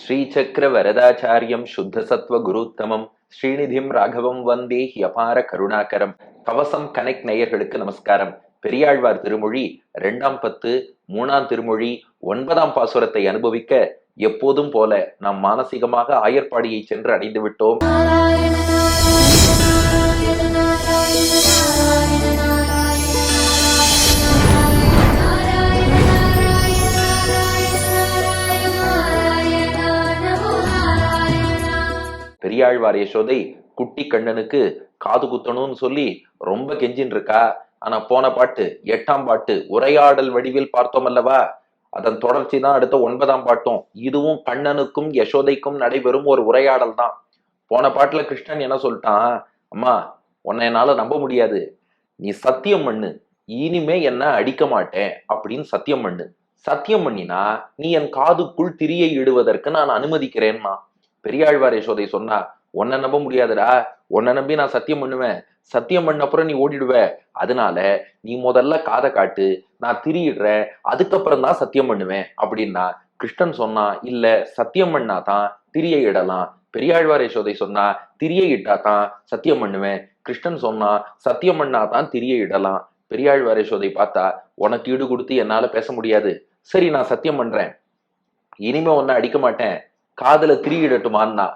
ஸ்ரீசக்கர வரதாச்சாரியம் சுத்த சத்வ குருத்தமம். ஸ்ரீநிதிம் ராகவம் வந்தே அபார கருணாகரம். கவசம் கனெக்ட் நேயர்களுக்கு நமஸ்காரம். பெரியாழ்வார் திருமொழி ரெண்டாம் பத்து மூணாம் திருமொழி ஒன்பதாம் பாசுரத்தை அனுபவிக்க எப்போதும் போல நாம் மானசீகமாக ஆயர்பாடியை சென்று அடைந்து விட்டோம் பெரியாழ்வார் யசோதை குட்டி கண்ணனுக்கு காது குத்தணும்னு சொல்லி ரொம்ப கெஞ்சின் இருக்கா ஆனா போன பாட்டு எட்டாம் பாட்டு உரையாடல் வடிவில் பார்த்தோம் அல்லவா? அதன் தொடர்ச்சி தான் அடுத்த ஒன்பதாம் பாட்டும். இதுவும் கண்ணனுக்கும் யசோதைக்கும் நடைபெறும் ஒரு உரையாடல் தான். போன பாட்டுல கிருஷ்ணன் என்ன சொல்லிட்டான்? அம்மா உன்னை என்னால நம்ப முடியாது. நீ சத்தியம் பண்ணு. இனிமே என்ன அடிக்க மாட்டேன் அப்படின்னு சத்தியம் பண்ணு. சத்தியம் பண்ணினா நீ என் காதுக்குள் திரியை இடுவதற்கு நான் அனுமதிக்கிறேன்னா பெரியாழ்வார் யசோதை சொன்னா உன்னை நம்ப முடியாதுடா. உன்னை நம்பி நான் சத்தியம் பண்ணுவேன். சத்தியம் பண்ண அப்புறம் நீ ஓடிடுவ. அதனால நீ முதல்ல காதை காட்டு. நான் திரியிடுறேன். அதுக்கப்புறம் தான் சத்தியம் பண்ணுவேன். அப்படின்னா கிருஷ்ணன் சொன்னா இல்ல சத்தியம் பண்ணா தான் திரியை இடலாம். பெரியாழ்வார் யசோதை சொன்னா திரியை இட்டா தான் சத்தியம் பண்ணுவேன். கிருஷ்ணன் சொன்னா சத்தியம் பண்ணா தான் திரியை இடலாம். பெரியாழ்வார் யசோதை பார்த்தா உனக்கு ஈடு கொடுத்து என்னால பேச முடியாது. சரி நான் சத்தியம் பண்றேன். இனிமே உன்னை அடிக்க மாட்டேன். காதுல திரியிடட்டுமான்னா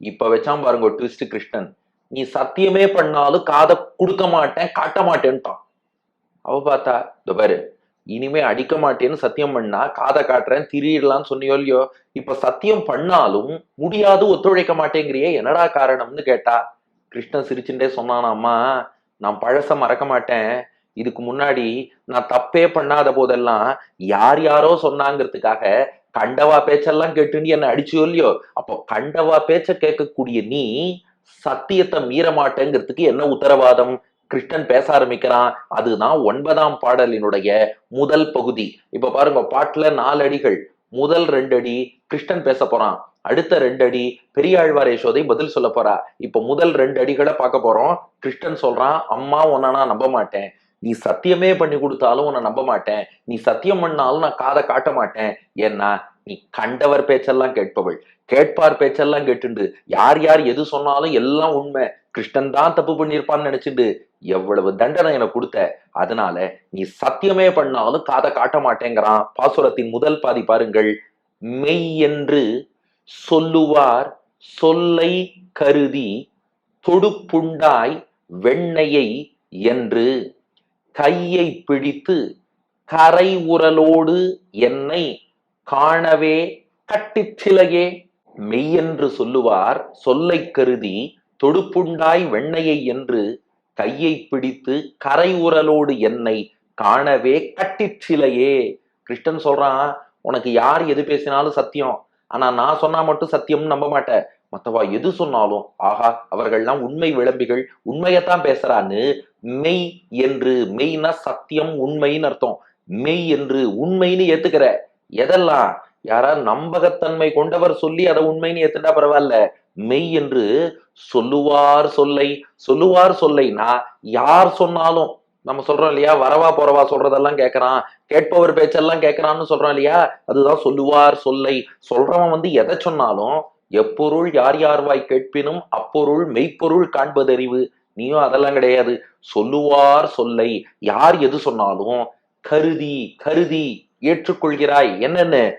இப்ப வச்சான் பாருங்க ட்விஸ்ட் கிருஷ்ணன். நீ சத்தியமே பண்ணாலும் காதை கொடுக்க மாட்டேன் காட்ட மாட்டேன்ட்டான். அவ பார்த்தா இந்த பாரு இனிமே அடிக்க மாட்டேன்னு சத்தியம் பண்ணா காதை காட்டுறேன் திரியிடலாம்னு சொன்னியோ இல்லையோ இப்ப சத்தியம் பண்ணாலும் முடியாது ஒத்துழைக்க மாட்டேங்கிறியே என்னடா காரணம்னு கேட்டா கிருஷ்ணன் சிரிச்சுட்டே சொன்னானாம்மா நான் பழச மறக்க மாட்டேன். இதுக்கு முன்னாடி நான் தப்பே பண்ணாத போதெல்லாம் யார் யாரோ சொன்னாங்கிறதுக்காக கண்டவா பேச்செல்லாம் கேட்டுன்னு என்ன அடிச்சியோ இல்லையோ? அப்போ கண்டவா பேச்ச கேட்கக்கூடிய நீ சத்தியத்தை மீற மாட்டேங்கிறதுக்கு என்ன உத்தரவாதம்? கிருஷ்ணன் பேச ஆரம்பிக்கிறான். அதுதான் ஒன்பதாம் பாடலினுடைய முதல் பகுதி. இப்ப பாருங்க பாட்டுல நாலு அடிகள். முதல் ரெண்டு அடி கிருஷ்ணன் பேச போறான். அடுத்த ரெண்டு அடி பெரியாழ்வார் யசோதை பதில் சொல்ல போறா. இப்ப முதல் ரெண்டு அடிகளை பார்க்க போறோம். கிருஷ்ணன் சொல்றான் அம்மா ஒன்னா நம்ப மாட்டேன். நீ சத்தியமே பண்ணி கொடுத்தாலும் உன்னை நம்ப மாட்டேன். நீ சத்தியம் பண்ணாலும் நான் காதை காட்ட மாட்டேன். ஏன்னா நீ கண்டவர் பேச்செல்லாம் கேட்பவள். கேட்பார் பேச்செல்லாம் கேட்டுண்டு. யார் யார் எது சொன்னாலும் எல்லாம் உண்மை. கிருஷ்ணன் தான் தப்பு பண்ணியிருப்பான்னு நினைச்சிட்டு எவ்வளவு தண்டனை எனக்கு கொடுத்த. அதனால நீ சத்தியமே பண்ணாலும் காதை காட்ட மாட்டேங்கிறான். பாசுரத்தின் முதல் பாதி பாருங்கள். மெய் என்று சொல்லுவார் சொல்லை கருதி தொடுப்புண்டாய் வெண்ணையை என்று. கையை பிடித்து கரை உரலோடு என்னை காணவே கட்டிச்சிலையே மெய்யென்று சொல்லுவார் சொல்லை கருதி தொடுப்புண்டாய் வெண்ணையை என்று கையை பிடித்து கரை உரலோடு என்னை காணவே கட்டிச்சிலையே கிருஷ்ணன் சொல்றான் உனக்கு யார் எது பேசினாலும் சத்தியம். ஆனா நான் சொன்னா மட்டும் சத்தியம்னு நம்ப மாட்டேன். மத்தவா எது சொன்னாலும் ஆஹா அவர்கள்லாம் உண்மை விளம்பிகள் உண்மையத்தான் பேசுறான்னு மெய் என்று மெய்னா சத்தியம் உண்மைன்னு அர்த்தம். மெய் என்று உண்மைன்னு ஏத்துக்கிற. எதெல்லாம்? யாரா நம்பகத்தன்மை கொண்டவர் சொல்லி அதை உண்மைன்னு ஏத்துட்டா பரவாயில்ல. மெய் என்று சொல்லுவார் சொல்லை சொல்லுவார் சொல்லைனா யார் சொன்னாலும் நம்ம சொல்றோம் இல்லையா வரவா போறவா சொல்றதெல்லாம் கேட்கறான் கேட்பவர் பேச்செல்லாம் கேட்கறான்னு சொல்றோம் இல்லையா அதுதான் சொல்லுவார் சொல்லை. சொல்றவன் வந்து எதை சொன்னாலும் எப்பொருள் யார் யார்வாய் கேட்பினும் அப்பொருள் மெய்ப்பொருள் காண்பதறிவு. நீயும் அதெல்லாம் கிடையாது. சொல்லுவார் சொல்லை. யார் எது சொன்னாலும் கருதி கருதி ஏற்றுக்கொள்கிறாய். என்னென்ன?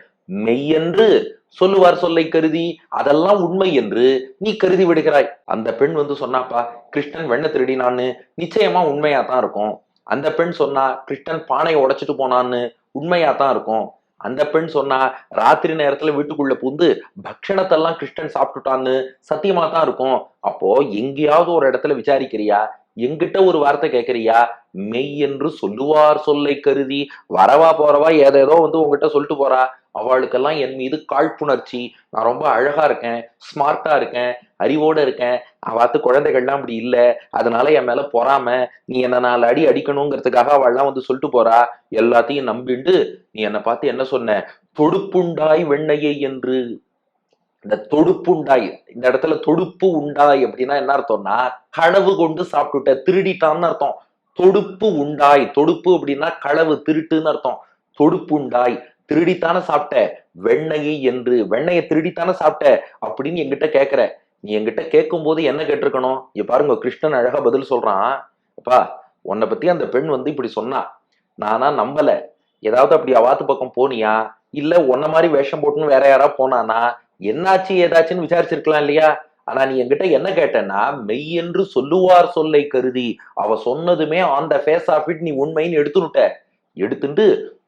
என்று சொல்லுவார் சொல்லை கருதி. அதெல்லாம் உண்மை என்று நீ கருதி விடுகிறாய். அந்த பெண் வந்து சொன்னாப்பா கிருஷ்ணன் வெண்ண திருடினான்னு நிச்சயமா உண்மையா தான் இருக்கும். அந்த பெண் சொன்னா கிருஷ்ணன் பானையை உடைச்சிட்டு போனான்னு உண்மையா தான் இருக்கும். அந்த பெண் சொன்னா ராத்திரி நேரத்துல வீட்டுக்குள்ள புந்து பக்ஷணத்தெல்லாம் கிருஷ்ணன் சாப்பிட்டுட்டான்னு சத்தியமா தான் இருக்கும். அப்போ எங்கேயாவது ஒரு இடத்துல விசாரிக்கிறியா? எங்கிட்ட ஒரு வார்த்தை கேட்கறியா மெய் என்று சொல்லுவார் சொல்லை கருதி வரவா போறவா ஏதேதோ வந்து உங்ககிட்ட சொல்லிட்டு போறா. அவளுக்கெல்லாம் என் மீது காழ்ப்புணர்ச்சி. நான் ரொம்ப அழகா இருக்கேன் ஸ்மார்ட்டா இருக்கேன் அறிவோட இருக்கேன். அவாத்து குழந்தைகள்லாம் அப்படி இல்லை. அதனால என் மேல பொறாம. நீ என்ன நாலு அடி அடிக்கணுங்கிறதுக்காக அவள்லாம் வந்து சொல்லிட்டு போறா. எல்லாத்தையும் நம்பிண்டு நீ என்னை பார்த்து என்ன சொன்ன? தொடுப்புண்டாய் வெண்ணையை என்று இந்த தொடுப்பு உண்டாய் இந்த இடத்துல தொடுப்பு உண்டாய் அப்படின்னா என்ன அர்த்தம்னா களவு கொண்டு சாப்பிட்டுட்ட திருடிட்டான்னு அர்த்தம். தொடுப்பு உண்டாய் தொடுப்பு அப்படின்னா களவு திருட்டுன்னு அர்த்தம். தொடுப்பு உண்டாய் திருடித்தானே சாப்பிட்ட வெண்ணெயை என்று வெண்ணையை திருடித்தானே சாப்பிட்ட அப்படின்னு என்கிட்ட கேக்குற நீ என்கிட்ட கேட்கும் போது என்ன கேட்டிருக்கணும்? இங்க பாருங்க கிருஷ்ணன் அழகா பதில் சொல்றான். அப்பா உன்னை பத்தி அந்த பெண் வந்து இப்படி சொன்னா. நானா நம்பல. ஏதாவது அப்படி அவாத்து பக்கம் போனியா? இல்ல உன்ன மாதிரி வேஷம் போட்டுன்னு வேற யாரா போனானா? என்னாச்சு ஏதாச்சுன்னு விசாரிச்சிருக்கலாம் இல்லையா? ஆனா நீ என்கிட்ட என்ன கேட்டேன்னா மெய் என்று சொல்லுவார் சொல்லை கருதி. அவ சொன்னதுமே on the face of it நீ உண்மைன்னு எடுத்துனுட்ட. எடுத்துட்டு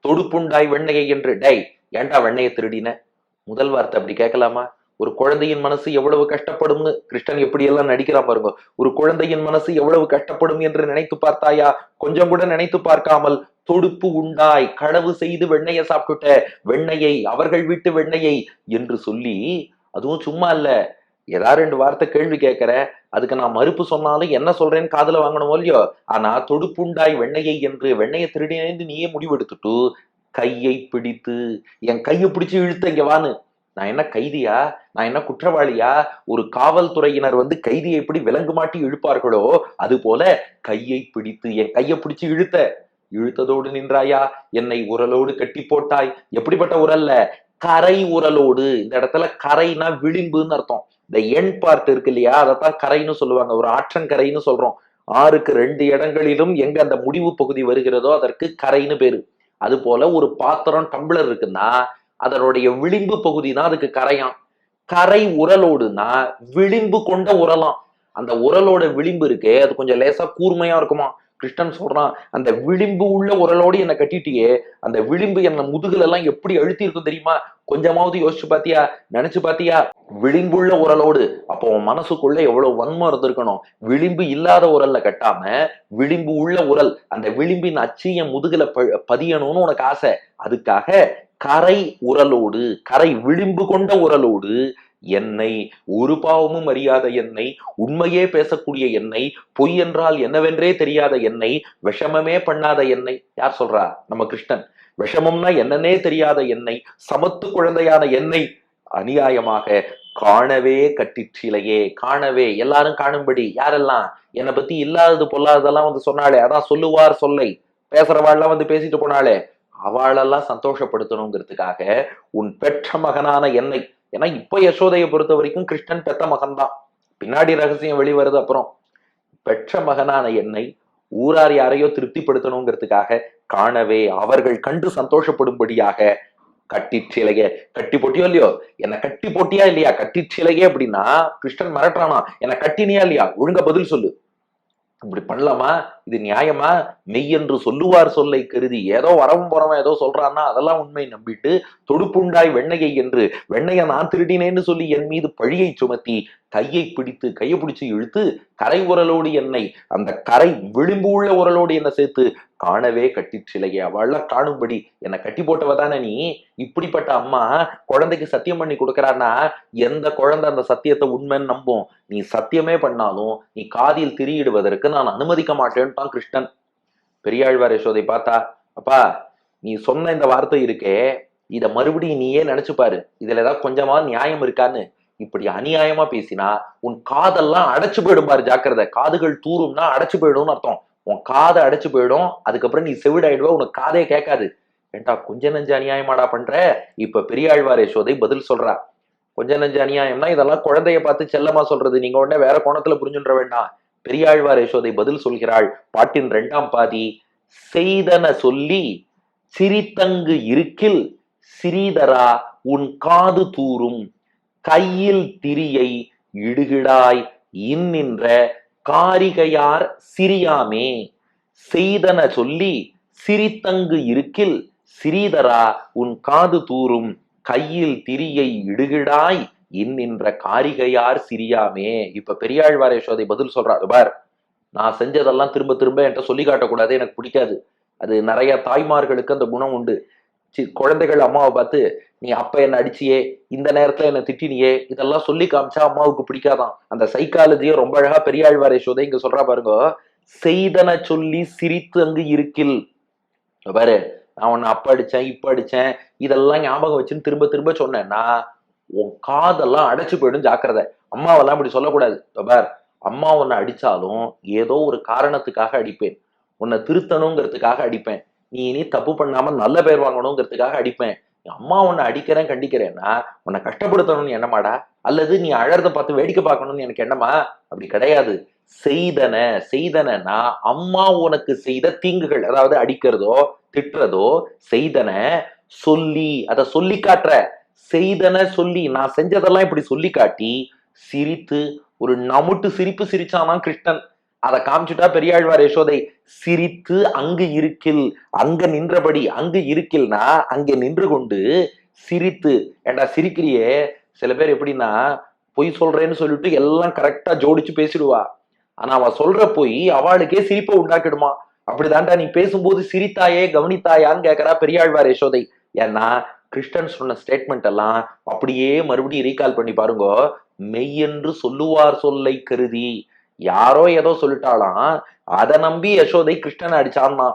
தொடுப்புண்டாய் வெண்ணையை என்று. டை ஏன்டா வெண்ணையை திருடின? முதல் வார்த்தை அப்படி கேட்கலாமா? ஒரு குழந்தையின் மனசு எவ்வளவு கஷ்டப்படும்னு கிருஷ்ணன் எப்படி எல்லாம் நடிக்கிறான் பாருங்க. ஒரு குழந்தையின் மனசு எவ்வளவு கஷ்டப்படும் என்று நினைத்து பார்த்தாயா? கொஞ்சம் கூட நினைத்து பார்க்காமல் தொடுப்பு உண்டாய் களவு செய்து வெண்ணையை சாப்பிட்டுட்ட வெண்ணையை அவர்கள் வீட்டு வெண்ணையை என்று சொல்லி அதுவும் சும்மா இல்ல. ஏதாவது ரெண்டு வார்த்தை கேள்வி கேட்கிற அதுக்கு நான் மறுப்பு சொன்னாலும் என்ன சொல்றேன்னு காதுல வாங்கணும் இல்லையோ? ஆனா தொடுப்புண்டாய் வெண்ணையை என்று வெண்ணையை திருடினேன்னு நீயே முடிவெடுத்துட்டு கையை பிடித்து என் கையை பிடிச்சு இழுத்த இங்க வான்னு. நான் என்ன கைதியா? நான் என்ன குற்றவாளியா? ஒரு காவல்துறையினர் வந்து கைதியை எப்படி விலங்கு மாட்டி இழுப்பார்களோ அது போல கையை பிடித்து என் கையை பிடிச்சு இழுத்த. இழுத்ததோடு நின்றாயா? என்னை உரலோடு கட்டி போட்டாய். எப்படிப்பட்ட உரல்ல? கரை உரலோடு. இந்த இடத்துல கரைனா விளிம்புன்னு அர்த்தம். இந்த எண் பார்ட் இருக்கு இல்லையா? அதைத்தான் கரைன்னு சொல்லுவாங்க. ஒரு ஆற்றங்கரைன்னு சொல்றோம். ஆறுக்கு ரெண்டு இடங்களிலும் எங்க அந்த முடிவு பகுதி வருகிறதோ அதற்கு கரைன்னு பேரு. அது போல ஒரு பாத்திரம் டம்ளர் இருக்குன்னா அதனுடைய விளிம்பு பகுதி தான் அதுக்கு கரையாம் கரை உரலோடுனா விளிம்பு கொண்ட உரலாம். அந்த உரலோட விளிம்பு இருக்கு அது கொஞ்சம் லேசா கூர்மையா இருக்குமா? கிருஷ்ணன் சொல்றான் அந்த விளிம்பு உள்ள உரலோடு என்னை கட்டிட்டியே அந்த விளிம்பு என்ன முதுகுல எல்லாம் எப்படி அழுத்தி இருக்கும் தெரியுமா? கொஞ்சமாவது யோசிச்சு பாத்தியா? நினைச்சு பாத்தியா? விளிம்புள்ள உரலோடு. அப்போ உன் மனசுக்குள்ள எவ்வளவு வன்மம் இருந்திருக்கணும்? விளிம்பு இல்லாத உரல்ல கட்டாம விளிம்பு உள்ள உரல் அந்த விளிம்பின் அச்சு என் முதுகுல ப- பதியணும்னு உனக்கு ஆசை. அதுக்காக கரை உரலோடு கரை விளிம்பு கொண்ட உரலோடு என்னை ஒரு பாவமும் அறியாத என்னை உண்மையே பேசக்கூடிய என்னை பொய் என்றால் என்னவென்றே தெரியாத என்னை விஷமமே பண்ணாத என்னை. யார் சொல்றா? நம்ம கிருஷ்ணன். விஷமம்னா என்னன்னே தெரியாத என்னை சமத்து குழந்தையான என்னை அநியாயமாக காணவே கட்டிற்றிலையே காணவே. எல்லாரும் காணும்படி. யாரெல்லாம்? என்னை பத்தி இல்லாதது பொல்லாததெல்லாம் வந்து சொன்னாலே அதான் சொல்லுவார் சொல்லை. பேசுறவாள்லாம் வந்து பேசிட்டு போனாலே அவளெல்லாம் சந்தோஷப்படுத்தணுங்கிறதுக்காக உன் பெற்ற மகனான என்னை ஏன்னா இப்ப யசோதையை பொறுத்த வரைக்கும் கிருஷ்ணன் பெத்த மகன்தான். பின்னாடி ரகசியம் வெளிவருது அப்புறம். பெற்ற மகனான என்னை ஊரார் யாரையோ திருப்திப்படுத்தணுங்கிறதுக்காக காணவே அவர்கள் கண்டு சந்தோஷப்படும்படியாக கட்டிச்சிலைய கட்டி போட்டியோ இல்லையோ? என்ன கட்டி போட்டியா இல்லையா? கட்டிச்சிலையே அப்படின்னா கிருஷ்ணன் மிரட்டுறானா என்ன கட்டினியா இல்லையா? ஒழுங்க பதில் சொல்லு. இப்படி பண்ணலாமா? இது நியாயமா? மெய் என்று சொல்லுவார் சொல்லை கருதி ஏதோ வரவும் போறவன் ஏதோ சொல்றான்னா அதெல்லாம் உண்மை நம்பிட்டு தொடுப்புண்டாய் வெண்ணையை என்று வெண்ணையை நான் திருடினேன்னு சொல்லி என் மீது பழியை சுமத்தி கையை பிடித்து கையை பிடிச்சு இழுத்து கரை உரலோடு என்னை அந்த கரை விளிம்பு உள்ள உரலோடு என்ன சேர்த்து காணவே கட்டிச்சிலையே அவள்லாம் காணும்படி என்னை கட்டி போட்டவ தானே நீ? இப்படிப்பட்ட அம்மா குழந்தைக்கு சத்தியம் பண்ணி கொடுக்கறான்னா எந்த குழந்தை அந்த சத்தியத்தை உண்மைன்னு நம்பும்? நீ சத்தியமே பண்ணாலும் நீ காதில் திரியிடுவதற்கு நான் அனுமதிக்க மாட்டேன்ட்டான் கிருஷ்ணன். பெரியாழ்வார் யசோதை பார்த்தா அப்பா நீ சொன்ன இந்த வார்த்தை இருக்கே. இத மறுபடியும் நீயே நினைச்சு பாரு. இதுல ஏதாவது கொஞ்சமா நியாயம் இருக்கான்னு. இப்படி அநியாயமா பேசினா உன் காதெல்லாம் அடைச்சு போயிடும் பாரு ஜாக்கிரதை. காதுகள் தூரும்னா அடைச்சு போயிடும்னு அர்த்தம். உன் காதை அடைச்சு போயிடும். அதுக்கப்புறம் நீ செவிடாயிடுவ உனக்கு காதே கேட்காது. ஏண்டா கொஞ்ச நஞ்ச அநியாயமாடா பண்ற? இப்ப பெரியாழ்வார் யசோதை பதில் சொல்றா. கொஞ்ச நஞ்ச அநியாயம்னா இதெல்லாம் குழந்தைய பார்த்து செல்லமா சொல்றது. நீங்க உடனே வேற கோணத்துல புரிஞ்சுன்ற வேண்டாம் பெரியாழ்வார் யசோதை பதில் சொல்கிறாள். பாட்டின் ரெண்டாம் பாதி செய்தன சொல்லி சிரித்தங்கு இருக்கில் சிறீதரா உன் காது தூரும். கையில் திரியை இடுகிடாய் இன்னின்ற காரிகையார் சிரியாமே செய்தன சொல்லி சிரித்தங்கு இருக்கில் சிறீதரா உன் காது தூரும் கையில் திரியை இடுகிடாய் இன்னின்ற காரிகையார் சிரியாமே இப்ப பெரியாழ்வார் யசோதை பதில் சொல்றாரு பார் நான் செஞ்சதெல்லாம் திரும்ப திரும்ப என்கிட்ட சொல்லி காட்டக்கூடாது எனக்கு பிடிக்காது. அது நிறைய தாய்மார்களுக்கு அந்த குணம் உண்டு. குழந்தைகள் அம்மாவை பார்த்து நீ அப்ப என்ன அடிச்சியே இந்த நேரத்துல என்ன திட்டினியே இதெல்லாம் சொல்லி காமிச்சா அம்மாவுக்கு பிடிக்காதான். அந்த சைக்காலஜியை ரொம்ப அழகா பெரியாழ்வார் யசோதை இங்க சொல்றா பாருங்க. செய்தன சொல்லி சிரித்து அங்கு இருக்கில். பாரு நான் உன்னை அப்ப அடிச்சேன் இப்ப அடிச்சேன் இதெல்லாம் ஞாபகம் வச்சுன்னு திரும்ப திரும்ப சொன்னேன்னா உன் காதெல்லாம் அடைச்சு போயிடும் ஜாக்கிரதை. அம்மாவெல்லாம் இப்படி சொல்லக்கூடாது. பார் அம்மா உன்னை அடிச்சாலும் ஏதோ ஒரு காரணத்துக்காக அடிப்பேன். உன்னை திருத்தணுங்கிறதுக்காக அடிப்பேன். நீ இனி தப்பு பண்ணாம நல்ல பேர் வாங்கணுங்கிறதுக்காக அடிப்பேன். என் அம்மா உன்னை அடிக்கிறேன் கண்டிக்கிறேன்னா உன்னை கஷ்டப்படுத்தணும்னு என்னமாடா? அல்லது நீ அழறத பார்த்து வேடிக்கை பார்க்கணும்னு எனக்கு என்னமா? அப்படி கிடையாது. செய்தன செய்தனா. அம்மா உனக்கு செய்த தீங்குகள் அதாவது அடிக்கிறதோ திட்டுறதோ செய்தன சொல்லி அதை சொல்லி காட்டுற. செய்தன சொல்லி. நான் செஞ்சதெல்லாம் இப்படி சொல்லி காட்டி சிரித்து ஒரு நமுட்டு சிரிப்பு சிரிச்சானா கிருஷ்ணன். அதை காமிச்சுட்டா பெரியாழ்வார் யசோதை சிரித்து அங்கு இருக்கில் அங்க நின்றபடி அங்கு இருக்கில்னா அங்கே நின்று கொண்டு சிரித்து. ஏண்டா சிரிக்கிறியே? சில பேர் எப்படின்னா பொய் சொல்றேன்னு சொல்லிட்டு எல்லாம் கரெக்டா ஜோடிச்சு பேசிடுவா. ஆனா அவ சொல்ற பொய் அவளுக்கே சிரிப்பை உண்டாக்கிடுமா. அப்படிதான்டா நீ பேசும்போது சிரித்தாயே கவனித்தாயான்னு கேக்குறா பெரியாழ்வார் யசோதை. ஏன்னா கிருஷ்ணன் சொன்ன ஸ்டேட்மெண்ட் எல்லாம் அப்படியே மறுபடியும் ரீகால் பண்ணி பாருங்க. மெய்யென்று சொல்லுவார் சொல்லை கருதி யாரோ ஏதோ சொல்லிட்டாலாம் அதை நம்பி யசோதை கிருஷ்ணன் அடிச்சான்னா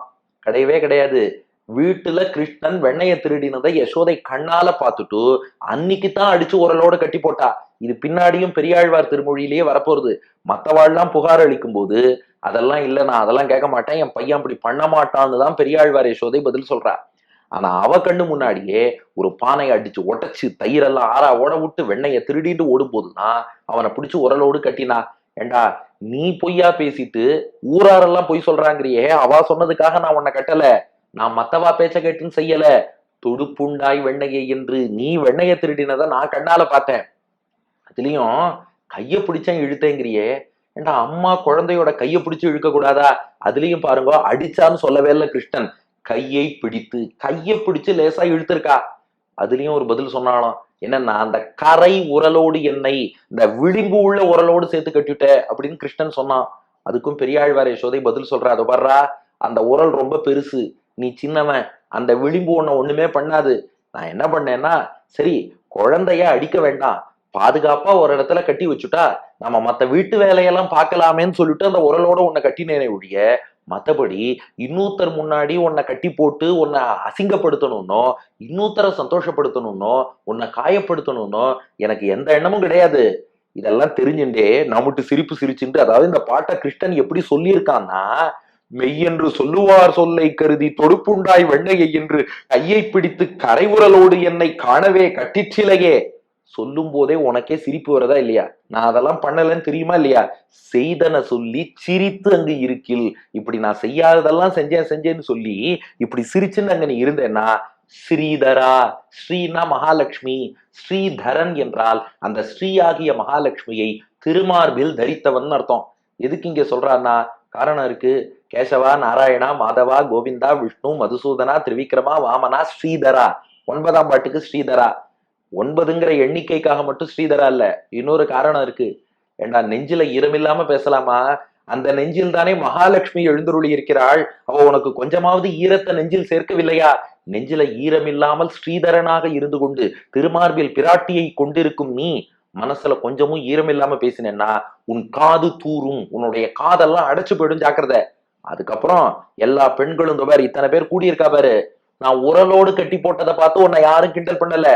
கிடையவே கிடையாது. வீட்டுல கிருஷ்ணன் வெண்ணைய திருடினதை யசோதை கண்ணால பார்த்துட்டு அன்னைக்கு தான் அடிச்சு உரலோட கட்டி போட்டா. இது பின்னாடியும் பெரியாழ்வார் திருமொழியிலேயே வரப்போறது. மத்தவாள்லாம் புகார் அளிக்கும் போது அதெல்லாம் இல்ல நான் அதெல்லாம் கேட்க மாட்டேன். என் பையன் அப்படி பண்ண மாட்டான்னு தான் பெரியாழ்வார் யசோதை பதில் சொல்றா. ஆனா அவ கண்ணு முன்னாடியே ஒரு பானையை அடிச்சு உடைச்சு தயிரெல்லாம் ஆறா ஓட விட்டு வெண்ணைய திருடிட்டு ஓடும் போதுதான் அவனை பிடிச்சு உரலோடு கட்டினா. ஏண்டா நீ பொய்யா பேசிட்டு ஊராரெல்லாம் பொய் சொல்றாங்கறியே அவ சொன்னதுக்காக நான் உன்னை கட்டல. நான் மத்தவா பேச்ச கேட்டுன்னு செய்யல. தொடுப்புண்டாய் வெண்ணையை என்று நீ வெண்ணைய திருடினதை நான் கண்ணால பார்த்தேன். அதுலயும் கைய பிடிச்சேன் இழுத்தேங்கிறியே. ஏண்டா அம்மா குழந்தையோட கைய பிடிச்சு இழுக்க கூடாதா? அதுலயும் பாருங்க அடிச்சான்னு சொல்லவே இல்லை கிருஷ்ணன். கையை பிடித்து கையை பிடிச்சு லேசா இழுத்திருக்கா. அதுலயும் ஒரு பதில் சொன்னாலும் என்னன்னா அந்த கரை உரலோடு என்னை இந்த விளிம்பு உள்ள உரலோடு சேர்த்து கட்டிட்ட அப்படின்னு கிருஷ்ணன் சொன்னான். அதுக்கும் பெரியாழ்வார் யசோதை பதில் சொல்றா அதை வர்றா அந்த உரல் ரொம்ப பெருசு. நீ சின்னவன் அந்த விளிம்பு ஒன்ன ஒண்ணுமே பண்ணாது. நான் என்ன பண்ணேன்னா சரி குழந்தைய அடிக்க வேண்டாம். பாதுகாப்பா ஒரு இடத்துல கட்டி வச்சுட்டா நம்ம மத்த வீட்டு வேலையெல்லாம் பார்க்கலாமேன்னு சொல்லிட்டு அந்த உரலோட உன்னை கட்டினேனே ஒழிய மற்றபடி இன்னொருத்தர் முன்னாடி உன்னை கட்டி போட்டு உன்னை அசிங்கப்படுத்தணும்னோ இன்னொருத்தரை சந்தோஷப்படுத்தணும்னோ உன்னை காயப்படுத்தணும்னோ எனக்கு எந்த எண்ணமும் கிடையாது. இதெல்லாம் தெரிஞ்சுட்டே நம்மட்டு சிரிப்பு சிரிச்சுட்டு அதாவது இந்த பாட்டை கிருஷ்ணன் எப்படி சொல்லியிருக்கான்னா மெய்யென்று சொல்லுவார் சொல்லை கருதி தொடுப்புண்டாய் வெண்ணையை என்று கையை பிடித்து கரைவுரலோடு என்னை காணவே கட்டிச்சிலையே சொல்லும் போதே உனக்கே சிரிப்பு வரதா இல்லையா? நான் அதெல்லாம் பண்ணலன்னு தெரியுமா இல்லையா? செய்தன சொல்லி சிரித்து அங்கு இருக்கில். இப்படி நான் செய்யாததெல்லாம் செஞ்சேன் செஞ்சேன்னு சொல்லி இப்படி சிரிச்சுன்னு அங்க நீ இருந்தேன்னா ஸ்ரீதரா ஸ்ரீனா மகாலட்சுமி ஸ்ரீதரன் என்றால் அந்த ஸ்ரீயாகிய மகாலட்சுமியை திருமார்பில் தரித்தவன் அர்த்தம். எதுக்கு இங்க சொல்றான்னா காரணம் இருக்கு. கேசவா நாராயணா மாதவா கோவிந்தா விஷ்ணு மதுசூதனா திரிவிக்ரமா வாமனா ஸ்ரீதரா. ஒன்பதாம் பாட்டுக்கு ஸ்ரீதரா. ஒன்பதுங்கிற எண்ணிக்கைக்காக மட்டும் ஸ்ரீதரா இல்ல. இன்னொரு காரணம் இருக்கு. ஏண்டா நெஞ்சில ஈரமில்லாம பேசலாமா? அந்த நெஞ்சில் தானே மகாலட்சுமி எழுந்துருளி இருக்கிறாள். அவ உனக்கு கொஞ்சமாவது ஈரத்தை நெஞ்சில் சேர்க்கவில்லையா? நெஞ்சில ஈரமில்லாமல் ஸ்ரீதரனாக இருந்து கொண்டு திருமார்பில் பிராட்டியை கொண்டிருக்கும் நீ மனசுல கொஞ்சமும் ஈரம் இல்லாம பேசினேன்னா உன் காது தூரும் உன்னுடைய காதெல்லாம் அடைச்சு போயிடும் ஜாக்கிரத. அதுக்கப்புறம் எல்லா பெண்களும் இந்த பாரு இத்தனை பேர் கூடியிருக்கா பாரு. நான் உரலோடு கட்டி போட்டதை பார்த்து உன்னை யாரும் கிண்டல் பண்ணல.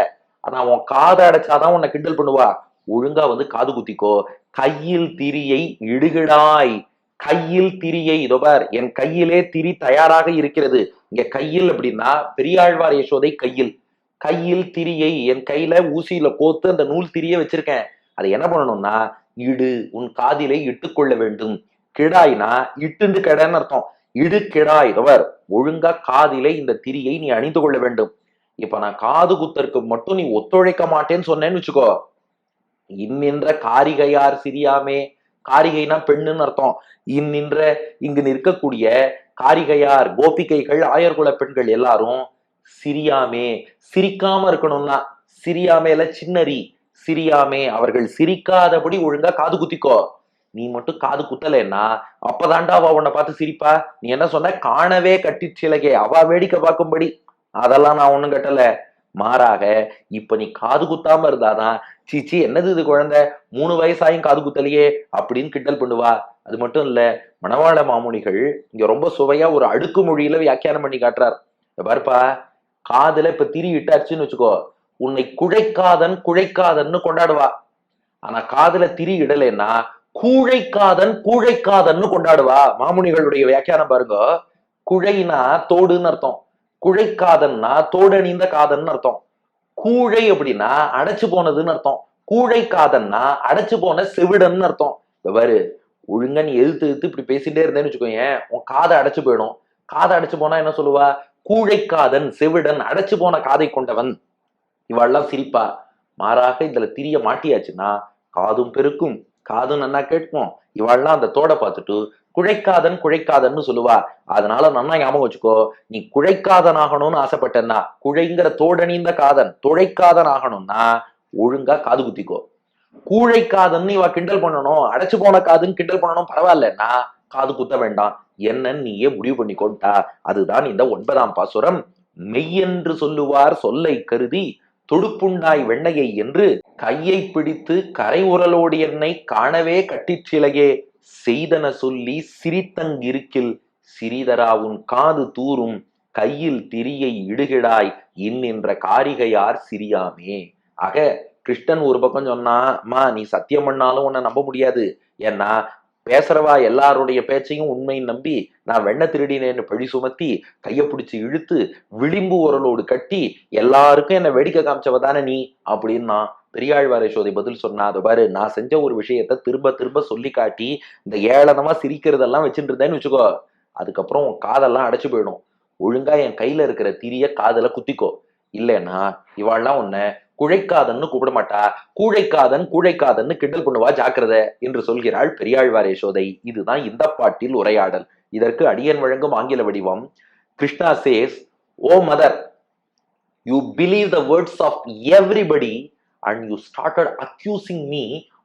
ஆனா உன் காதை அடைச்சாதான் உன்னை கிண்டல் பண்ணுவா. ஒழுங்கா வந்து காது குத்திக்கோ. கையில் திரியை இடுகிடாய் கையில் திரியை இதோ பார் என் கையிலே திரி தயாராக இருக்கிறது. இங்க கையில் அப்படின்னா பெரியாழ்வார் யசோதை கையில். கையில் திரியை என் கையில ஊசியில கோத்து அந்த நூல் திரிய வச்சிருக்கேன். அதை என்ன பண்ணணும்னா இடு உன் காதிலே இட்டுக்கொள்ள வேண்டும். கிடாய்னா இட்டுண்டு கிடன்னு அர்த்தம். இடு கிடாய் இதவர் ஒழுங்கா காதிலே இந்த திரியை நீ அணிந்து கொள்ள வேண்டும். இப்ப நான் காது குத்தருக்கு மட்டும் நீ ஒத்துழைக்க மாட்டேன்னு சொன்னேன்னு வச்சுக்கோ. இன்னின்ற காரிகையார் சிரியாமே காரிகைனா பெண்ணுன்னு அர்த்தம். இன்னின்ற இங்கு நிற்கக்கூடிய காரிகையார் கோபிகைகள் ஆயர்குல பெண்கள் எல்லாரும் சிரியாமே சிரிக்காம இருக்கணும்னா சிரியாமேல சின்னரி சிரியாமே அவர்கள் சிரிக்காதபடி ஒழுங்கா காது குத்திக்கோ. நீ மட்டும் காது குத்தலைன்னா அப்பதாண்டா அவ உன்னை பார்த்து சிரிப்பா. நீ என்ன சொன்ன? காணவே கட்டி சிலகே. அவ வேடிக்கை பார்க்கும்படி. அதெல்லாம் நான் ஒண்ணும் கட்டல. மாறாக இப்ப நீ காது குத்தாம இருந்தாதான் சீச்சி என்னது இது குழந்தை? மூணு வயசாயும் காது குத்தலையே அப்படின்னு கிண்டல் பண்ணுவா. அது மட்டும் இல்ல மணவாள மாமுனிகள் இங்க ரொம்ப சுவையா ஒரு அடுக்கு மொழியில வியாக்கியானம் பண்ணி காட்டுறார். பார்ப்பா பாருப்பா காதுல இப்ப திரி இட்டாச்சுன்னு வச்சுக்கோ உன்னை குழைக்காதன் குழைக்காதன்னு கொண்டாடுவா. ஆனா காதுல திரி இடலைன்னா கூழைக்காதன் கூழைக்காதன்னு கொண்டாடுவா. மாமுனிகளுடைய வியாக்கியானம் பாருங்க குழைனா தோடுன்னு அர்த்தம். குழைக்காதன்னா தோடணிந்த காதன்னு அர்த்தம். கூழை அப்படின்னா அடைச்சு போனதுன்னு அர்த்தம். கூழைக்காதன்னா அடைச்சு போன செவிடன்னு அர்த்தம். இந்த பாரு ஒழுங்கா நீ எழுத்து எழுத்து இப்படி பேசிட்டே இருந்தேன்னு வச்சுக்கோங்க உன் காதை அடைச்சு போயிடும். காதை அடைச்சு போனா என்ன சொல்லுவா? கூழைக்காதன் செவிடன் அடைச்சு போன காதை கொண்டவன். இவாள்லாம் சிரிப்பா. மாறாக இதுல திரிய மாட்டியாச்சுன்னா காதும் பெருக்கும். காதும் நன்னா கேட்கும் இவாள்லாம் அந்த தோட பார்த்துட்டு குழைக்காதன் குழைக்காதன்னு சொல்லுவா. அதனால நன்னா ஞாபகம் வச்சுக்கோ நீ குழைக்காதன் ஆகணும்னு ஆசைப்பட்டேன்னா குழைங்கிற தோடணிந்த காதன் துழைக்காதன் ஆகணும்னா ஒழுங்கா காது குத்திக்கோ. கூழைக்காதன்னு இவ கிண்டல் பண்ணணும் அடைச்சு போன காதுன்னு கிண்டல் பண்ணணும் பரவாயில்லன்னா காது குத்த வேண்டாம். என்னன்னு நீயே முடிவு பண்ணி கொண்டா அதுதான் இந்த ஒன்பதாம் பாசுரம். மெய்யென்று சொல்லுவார் சொல்லை கருதி துடுப்புண்டாய் வெண்ணையை என்று கையை பிடித்து கரை உரலோடு என்னை காணவே கட்டிச்சிலையே செய்தன சொல்லி சிரித்தங்கிருக்கில் சிறிதரா உன் காது தூரும் கையில் திரியை இடுகிடாய் இன்னின்ற காரிகையார் சிரியாமே. ஆக கிருஷ்ணன் ஒரு பக்கம் சொன்னா அம்மா நீ சத்தியம் பண்ணாலும் உன்னை நம்ப முடியாது. ஏன்னா பேசுறவா எல்லாருடைய பேச்சையும் உண்மை நம்பி நான் வெண்ண திருடினேன்னு பழி சுமத்தி கையை பிடிச்சி இழுத்து விளிம்பு உரலோடு கட்டி எல்லாருக்கும் என்னை வேடிக்கை காமிச்சவ தானே நீ? அப்படின்னா பெரியாழ்வாரை சோதி பதில் சொன்னா அது பாரு நான் செஞ்ச ஒரு விஷயத்த திரும்ப திரும்ப சொல்லி காட்டி இந்த ஏளனமா சிரிக்கிறதெல்லாம் வச்சுட்டு இருந்தேன்னு வச்சுக்கோ. அதுக்கப்புறம் உன் காதெல்லாம் அடைச்சு போயிடும். ஒழுங்கா என் கையில இருக்கிற திரிய காதல குத்திக்கோ. இல்லைன்னா இவாள்லாம் உன்னை குழைக்காதன்னு கூப்பிட மாட்டா கூழைக்காதன் கூழைக்காதன்னு கிண்டல் பண்ணுவா ஜாக்கிரதை என்று சொல்கிறாள் பெரியாழ்வார் யசோதை. இதுதான் இந்த பாட்டில் உரையாடல். இதற்கு அடியன் வழங்கும் ஆங்கில வடிவம். Krishna says oh mother you believe the words of everybody and you started accusing me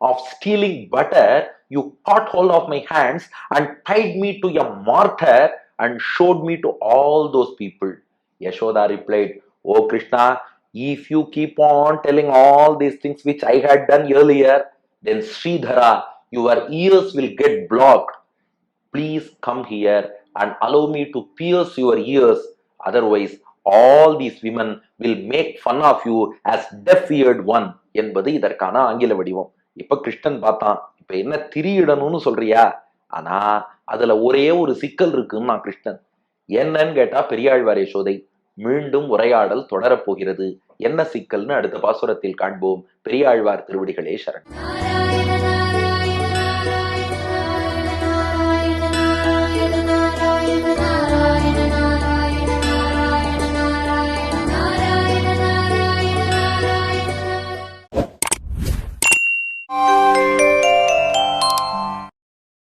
of stealing butter you got hold of my hands and tied me to a mortar and showed me to all those people Yashoda replied oh Krishna if you keep on telling all these things which I had done earlier, then Sridhara, your ears will get blocked. Please come here and allow me to pierce your ears. Otherwise, all these women will make fun of you as deaf-eared one என்பது இதற்கான ஆங்கில வடிவம் இப்ப கிருஷ்ணன் பார்த்தான் இப்ப என்ன திரியிடணும்னு சொல்றியா ஆனா அதுல ஒரே ஒரு சிக்கல் இருக்குன்னு நான் கிருஷ்ணன் என்னன்னு கேட்டா பெரியாழ்வார் யசோதை மீண்டும் உரையாடல் தொடரப்போகிறது என்ன சிக்கல்னு அடுத்த பாசுரத்தில் காண்போம். பெரியாழ்வார் திருவடிகளே சரண்.